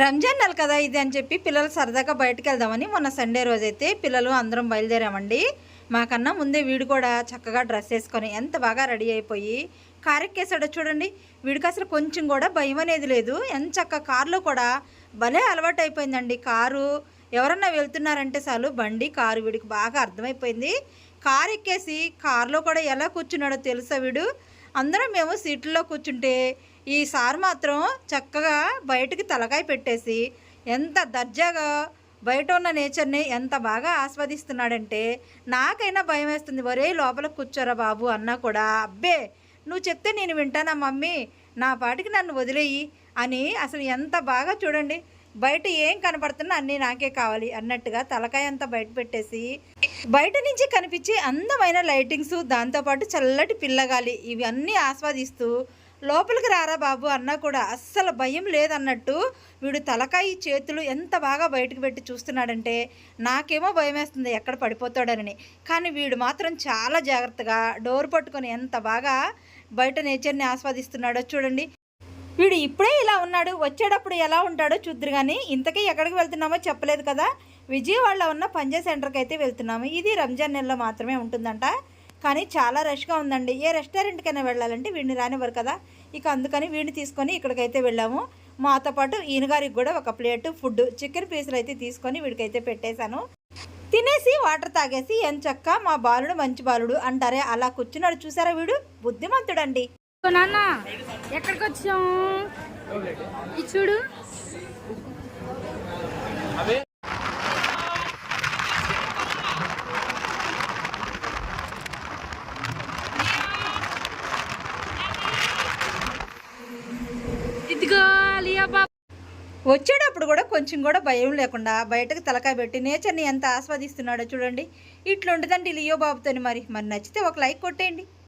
రంజాన్ నెల కదా ఇది అని చెప్పి పిల్లలు సరదాగా బయటకు వెళ్దామని మొన్న సండే రోజైతే పిల్లలు అందరం బయలుదేరామండి. మాకన్నా ముందే వీడు కూడా చక్కగా డ్రెస్ వేసుకొని ఎంత బాగా రెడీ అయిపోయి కారెక్కేసాడో చూడండి. వీడికి అసలు కొంచెం కూడా భయం అనేది లేదు. ఎంత చక్క కారులో కూడా భలే అలవాటు అయిపోయిందండి కారు. ఎవరన్నా వెళ్తున్నారంటే చాలు బండి కారు వీడికి బాగా అర్థమైపోయింది. కారు ఎక్కేసి కారులో కూడా ఎలా కూర్చున్నాడో తెలుసా వీడు? అందరం మేము సీట్లలో కూర్చుంటే ఈ సార్ మాత్రం చక్కగా బయటికి తలకాయ పెట్టేసి ఎంత దర్జాగా బయట ఉన్న నేచర్ని ఎంత బాగా ఆస్వాదిస్తున్నాడంటే నాకైనా భయం వేస్తుంది. ఒరే లోపల కూర్చోరా బాబు అన్నా కూడా. అబ్బే నువ్వు చెప్తే నేను వింటానా మమ్మీ? నా పాటికి నన్ను వదిలేయి అని అసలు ఎంత బాగా చూడండి. బయట ఏం కనపడుతున్నా అన్నీ నాకే కావాలి అన్నట్టుగా తలకాయ అంతా బయట పెట్టేసి బయట నుంచి కనిపించే అందమైన లైటింగ్స్ దాంతోపాటు చల్లటి పిల్లగాలి ఇవన్నీ ఆస్వాదిస్తూ లోపలికి రారా బాబు అన్నా కూడా అస్సలు భయం లేదన్నట్టు వీడు తలకాయ చేతులు ఎంత బాగా బయటకు పెట్టి చూస్తున్నాడంటే నాకేమో భయం వేస్తుంది ఎక్కడ పడిపోతాడనని. కానీ వీడు మాత్రం చాలా జాగ్రత్తగా డోర్ పట్టుకొని ఎంత బాగా బయట నేచర్ని ఆస్వాదిస్తున్నాడో చూడండి. వీడు ఇప్పుడే ఇలా ఉన్నాడు వచ్చేటప్పుడు ఎలా ఉంటాడో చూద్దరు కానీ ఇంతకీ ఎక్కడికి వెళ్తున్నామో చెప్పలేదు కదా. విజయవాడలో ఉన్న పంజా సెంటర్కి అయితే వెళ్తున్నాము. ఇది రంజాన్ నెలలో మాత్రమే ఉంటుందంట. కానీ చాలా రష్గా ఉందండి. ఏ రెస్టారెంట్కైనా వెళ్ళాలంటే వీడిని రానివ్వరు కదా. ఇక అందుకని వీడిని తీసుకొని ఇక్కడికైతే వెళ్ళాము. మాతో పాటు ఈయనగారికి కూడా ఒక ప్లేట్ ఫుడ్ చికెన్ పీసులు అయితే తీసుకొని వీడికైతే పెట్టేశాను. తినేసి వాటర్ తాగేసి ఎంచక్క మా బాలుడు మంచి బాలుడు అంటారే. అలా కూర్చున్నాడు చూసారా వీడు? బుద్ధిమంతుడండి. నాన్న ఎక్కడికి వచ్చాం ఇది చూడు. ఇదిగో లియా బాబు. వచ్చేటప్పుడు కూడా కొంచెం కూడా భయం లేకుండా బయటకు తలకాయ పెట్టి నేచర్ని ఎంత ఆస్వాదిస్తున్నాడో చూడండి. ఇట్లుండదండి లియో బాబుతోని మరి. మరి నచ్చితే ఒక లైక్ కొట్టేయండి.